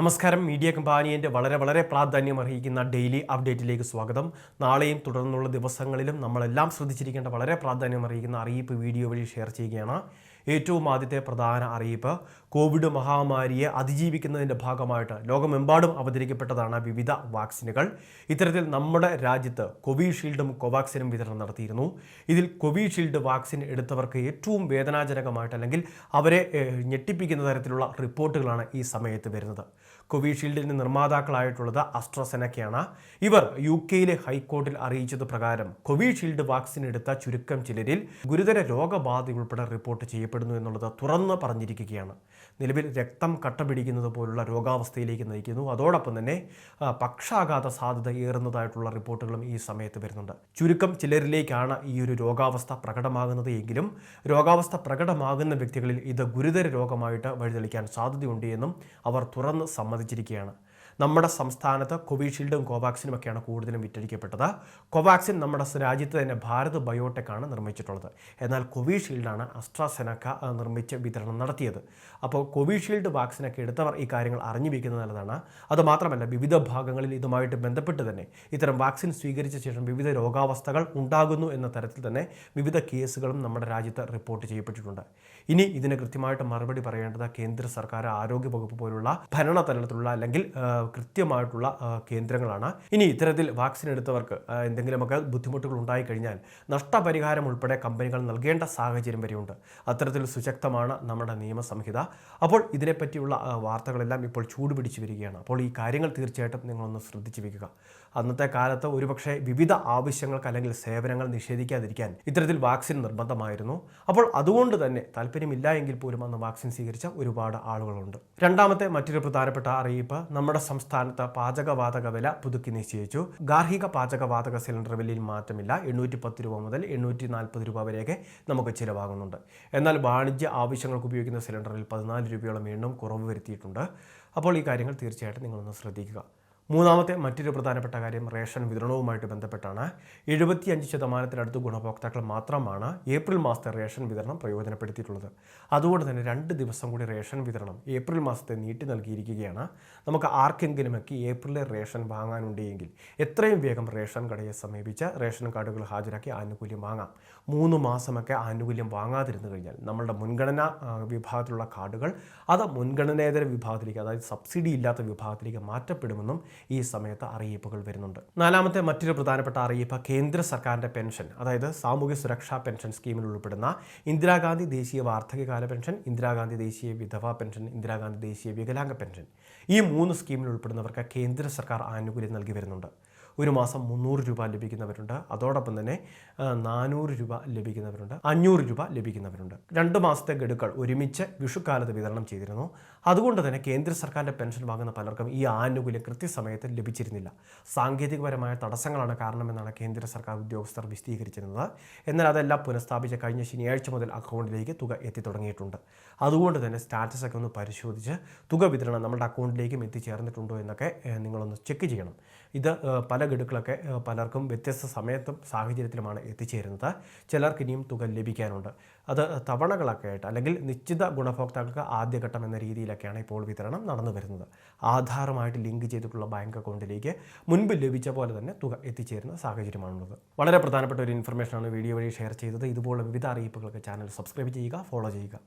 നമസ്കാരം. മീഡിയ കമ്പാനിയന്റെ വളരെ വളരെ പ്രാധാന്യം അർഹിക്കുന്ന ഡെയിലി അപ്ഡേറ്റിലേക്ക് സ്വാഗതം. നാളെയും തുടർന്നുള്ള ദിവസങ്ങളിലും നമ്മളെല്ലാം ശ്രദ്ധിച്ചിരിക്കേണ്ട വളരെ പ്രാധാന്യം അറിയിക്കുന്ന അറിയിപ്പ് വീഡിയോ വഴി ഷെയർ ചെയ്യുകയാണ്. ഏറ്റവും ആദ്യത്തെ പ്രധാന അറിയിപ്പ്. കോവിഡ് മഹാമാരിയെ അതിജീവിക്കുന്നതിന്റെ ഭാഗമായിട്ട് ലോകമെമ്പാടും അവതരിക്കപ്പെട്ടതാണ് വിവിധ വാക്സിനുകൾ. ഇത്തരത്തിൽ നമ്മുടെ രാജ്യത്ത് കോവിഷീൽഡും കോവാക്സിനും വിതരണം നടത്തിയിരുന്നു. ഇതിൽ കോവിഷീൽഡ് വാക്സിൻ എടുത്തവർക്ക് ഏറ്റവും വേദനാജനകമായിട്ട് അല്ലെങ്കിൽ അവരെ ഞെട്ടിപ്പിക്കുന്ന തരത്തിലുള്ള റിപ്പോർട്ടുകളാണ് ഈ സമയത്ത് വരുന്നത്. കോവിഷീൽഡിന്റെ നിർമ്മാതാക്കളായിട്ടുള്ളത് അസ്ട്രസെനക്കയാണ്. ഇവർ യു കെയിലെ ഹൈക്കോർട്ടിൽ അറിയിച്ചത് പ്രകാരം കോവിഷീൽഡ് വാക്സിൻ എടുത്ത ചുരുക്കം ചിലരിൽ ഗുരുതര രോഗബാധ ഉൾപ്പെടെ റിപ്പോർട്ട് ചെയ്യപ്പെടുന്നു എന്നുള്ളത് തുറന്ന് പറഞ്ഞിരിക്കുകയാണ്. നിലവിൽ രക്തം കട്ട പിടിക്കുന്നത് പോലുള്ള രോഗാവസ്ഥയിലേക്ക് നയിക്കുന്നു. അതോടൊപ്പം തന്നെ പക്ഷാഘാത സാധ്യത ഏറുന്നതായിട്ടുള്ള റിപ്പോർട്ടുകളും ഈ സമയത്ത് വരുന്നുണ്ട്. ചുരുക്കം ചിലരിലേക്കാണ് ഈ ഒരു രോഗാവസ്ഥ പ്രകടമാകുന്നത് എങ്കിലും രോഗാവസ്ഥ പ്രകടമാകുന്ന വ്യക്തികളിൽ ഇത് ഗുരുതര രോഗമായിട്ട് വഴിതെളിക്കാൻ സാധ്യതയുണ്ട് എന്നും അവർ തുറന്ന് സമ്മതിച്ചിരിക്കുകയാണ്. നമ്മുടെ സംസ്ഥാനത്ത് കോവിഷീൽഡും കോവാക്സിനും ഒക്കെയാണ് കൂടുതലും വിറ്റഴിക്കപ്പെട്ടത്. കോവാക്സിൻ നമ്മുടെ രാജ്യത്ത് തന്നെ ഭാരത് ബയോടെക്കാണ് നിർമ്മിച്ചിട്ടുള്ളത്. എന്നാൽ കോവിഷീൽഡാണ് അസ്ട്രാസെനക്ക നിർമ്മിച്ച് വിതരണം നടത്തിയത്. അപ്പോൾ കോവിഷീൽഡ് വാക്സിനൊക്കെ എടുത്തവർ ഈ കാര്യങ്ങൾ അറിഞ്ഞു വയ്ക്കുന്നത് നല്ലതാണ്. അതുമാത്രമല്ല വിവിധ ഭാഗങ്ങളിൽ ഇതുമായിട്ട് ബന്ധപ്പെട്ട് തന്നെ ഇത്തരം വാക്സിൻ സ്വീകരിച്ച ശേഷം വിവിധ രോഗാവസ്ഥകൾ ഉണ്ടാകുന്നു എന്ന തരത്തിൽ തന്നെ വിവിധ കേസുകളും നമ്മുടെ രാജ്യത്ത് റിപ്പോർട്ട് ചെയ്യപ്പെട്ടിട്ടുണ്ട്. ഇനി ഇതിന് കൃത്യമായിട്ട് മറുപടി പറയേണ്ടത് കേന്ദ്ര സർക്കാർ ആരോഗ്യ വകുപ്പ് പോലുള്ള ഭരണതലത്തിലുള്ള അല്ലെങ്കിൽ കൃത്യമായിട്ടുള്ള കേന്ദ്രങ്ങളാണ്. ഇനി ഇത്തരത്തിൽ വാക്സിൻ എടുത്തവർക്ക് എന്തെങ്കിലുമൊക്കെ ബുദ്ധിമുട്ടുകൾ ഉണ്ടായി കഴിഞ്ഞാൽ നഷ്ടപരിഹാരം ഉൾപ്പെടെ കമ്പനികൾ നൽകേണ്ട സാഹചര്യം വരെയുണ്ട്. അത്തരത്തിൽ സുശക്തമാണ് നമ്മുടെ നിയമസംഹിത. അപ്പോൾ ഇതിനെപ്പറ്റിയുള്ള വാർത്തകളെല്ലാം ഇപ്പോൾ ചൂടുപിടിച്ച് വരികയാണ്. അപ്പോൾ ഈ കാര്യങ്ങൾ തീർച്ചയായിട്ടും നിങ്ങളൊന്ന് ശ്രദ്ധിച്ചു വെക്കുക അന്നത്തെ കാലത്ത് ഒരുപക്ഷെ വിവിധ ആവശ്യങ്ങൾക്ക് അല്ലെങ്കിൽ സേവനങ്ങൾ നിഷേധിക്കാതിരിക്കാൻ ഇത്തരത്തിൽ വാക്സിൻ നിർബന്ധമായിരുന്നു. അപ്പോൾ അതുകൊണ്ട് തന്നെ താല്പര്യമില്ല എങ്കിൽ പോലും അന്ന് വാക്സിൻ സ്വീകരിച്ച ഒരുപാട് ആളുകളുണ്ട്. രണ്ടാമത്തെ മറ്റൊരു പ്രധാനപ്പെട്ട അറിയിപ്പ് നമ്മുടെ സംസ്ഥാനത്ത് പാചകവാതക വില പുതുക്കി നിശ്ചയിച്ചു. ഗാർഹിക പാചകവാതക സിലിണ്ടർ വിലയിൽ മാറ്റമില്ല. എണ്ണൂറ്റി പത്ത് രൂപ മുതൽ എണ്ണൂറ്റി നാൽപ്പത് രൂപ വരെയൊക്കെ നമുക്ക് ചിലവാകുന്നുണ്ട്. എന്നാൽ വാണിജ്യ ആവശ്യങ്ങൾക്ക് ഉപയോഗിക്കുന്ന സിലിണ്ടറിൽ പതിനാല് രൂപയോളം വീണ്ടും കുറവ് വരുത്തിയിട്ടുണ്ട്. അപ്പോൾ ഈ കാര്യങ്ങൾ തീർച്ചയായിട്ടും നിങ്ങളൊന്ന് ശ്രദ്ധിക്കുക. മൂന്നാമത്തെ മറ്റൊരു പ്രധാനപ്പെട്ട കാര്യം റേഷൻ വിതരണവുമായിട്ട് ബന്ധപ്പെട്ടാണ്. എഴുപത്തിയഞ്ച് ശതമാനത്തിനടുത്ത് ഗുണഭോക്താക്കൾ മാത്രമാണ് ഏപ്രിൽ മാസത്തെ റേഷൻ വിതരണം പ്രയോജനപ്പെടുത്തിയിട്ടുള്ളത്. അതുകൊണ്ട് തന്നെ രണ്ട് ദിവസം കൂടി റേഷൻ വിതരണം ഏപ്രിൽ മാസത്തെ നീട്ടി നൽകിയിരിക്കുകയാണ്. നമുക്ക് ആർക്കെങ്കിലുമൊക്കെ ഏപ്രിലെ റേഷൻ വാങ്ങാനുണ്ടെങ്കിൽ എത്രയും വേഗം റേഷൻ കടയെ സമീപിച്ച് റേഷൻ കാർഡുകൾ ഹാജരാക്കി ആനുകൂല്യം വാങ്ങാം. മൂന്ന് മാസമൊക്കെ ആനുകൂല്യം വാങ്ങാതിരുന്നു കഴിഞ്ഞാൽ നമ്മളുടെ മുൻഗണന വിഭാഗത്തിലുള്ള കാർഡുകൾ അത് മുൻഗണനേതര വിഭാഗത്തിലേക്ക് അതായത് സബ്സിഡി ഇല്ലാത്ത വിഭാഗത്തിലേക്ക് മാറ്റപ്പെടുമെന്നും ഈ സമയത്ത് അറിയിപ്പുകൾ വരുന്നുണ്ട്. നാലാമത്തെ മറ്റൊരു പ്രധാനപ്പെട്ട അറിയിപ്പ് കേന്ദ്ര സർക്കാരിന്റെ പെൻഷൻ അതായത് സാമൂഹ്യ സുരക്ഷാ പെൻഷൻ സ്കീമിൽ ഉൾപ്പെടുന്ന ഇന്ദിരാഗാന്ധി ദേശീയ വാർദ്ധക്യകാല പെൻഷൻ ഇന്ദിരാഗാന്ധി ദേശീയ വിധവ പെൻഷൻ ഇന്ദിരാഗാന്ധി ദേശീയ വികലാംഗ പെൻഷൻ ഈ മൂന്ന് സ്കീമിൽ ഉൾപ്പെടുന്നവർക്ക് കേന്ദ്ര സർക്കാർ ആനുകൂല്യം നൽകി വരുന്നുണ്ട്. ഒരു മാസം മുന്നൂറ് രൂപ ലഭിക്കുന്നവരുണ്ട്. അതോടൊപ്പം തന്നെ നാനൂറ് രൂപ ലഭിക്കുന്നവരുണ്ട്. അഞ്ഞൂറ് രൂപ ലഭിക്കുന്നവരുണ്ട്. രണ്ട് മാസത്തെ ഗഡുക്കൾ ഒരുമിച്ച് വിഷുക്കാലത്ത് വിതരണം ചെയ്തിരുന്നു. അതുകൊണ്ട് തന്നെ കേന്ദ്ര സർക്കാരിന്റെ പെൻഷൻ വാങ്ങുന്ന പലർക്കും ഈ ആനുകൂല്യം കൃത്യസമയത്ത് ലഭിച്ചിരുന്നില്ല. സാങ്കേതികപരമായ തടസ്സങ്ങളാണ് കാരണമെന്നാണ് കേന്ദ്ര സർക്കാർ ഉദ്യോഗസ്ഥർ വിശദീകരിച്ചിരുന്നത്. എന്നാൽ അതെല്ലാം പുനഃസ്ഥാപിച്ച കഴിഞ്ഞ ശനിയാഴ്ച മുതൽ അക്കൗണ്ടിലേക്ക് തുക എത്തി തുടങ്ങിയിട്ടുണ്ട്. അതുകൊണ്ട് തന്നെ സ്റ്റാറ്റസ് ഒക്കെ ഒന്ന് പരിശോധിച്ച് തുക വിതരണം നമ്മുടെ അക്കൗണ്ടിലേക്കും എത്തിച്ചേർന്നിട്ടുണ്ടോ എന്നൊക്കെ നിങ്ങളൊന്ന് ചെക്ക് ചെയ്യണം. ഇത് പല ഗഡുക്കളൊക്കെ പലർക്കും വ്യത്യസ്ത സമയത്തും സാഹചര്യത്തിലുമാണ് എത്തിച്ചേരുന്നത്. ചിലർക്ക് ഇനിയും തുക ലഭിക്കാനുണ്ട്. അത് തവണകളൊക്കെ ആയിട്ട് അല്ലെങ്കിൽ നിശ്ചിത ഗുണഭോക്താക്കൾക്ക് ആദ്യഘട്ടം എന്ന രീതിയിലൊക്കെയാണ് ഇപ്പോൾ വിതരണം നടന്നു വരുന്നത്. ആധാറുമായിട്ട് ലിങ്ക് ചെയ്തിട്ടുള്ള ബാങ്ക് അക്കൗണ്ടിലേക്ക് മുൻപ് ലഭിച്ച പോലെ തന്നെ തുക എത്തിച്ചേരുന്ന സാഹചര്യമാണുള്ളത്. വളരെ പ്രധാനപ്പെട്ട ഒരു ഇൻഫർമേഷനാണ് വീഡിയോ വഴി ഷെയർ ചെയ്തത്. ഇതുപോലെ വിവിധ അറിയിപ്പുകൾക്ക് ചാനൽ സബ്സ്ക്രൈബ് ചെയ്യുക ഫോളോ ചെയ്യുക.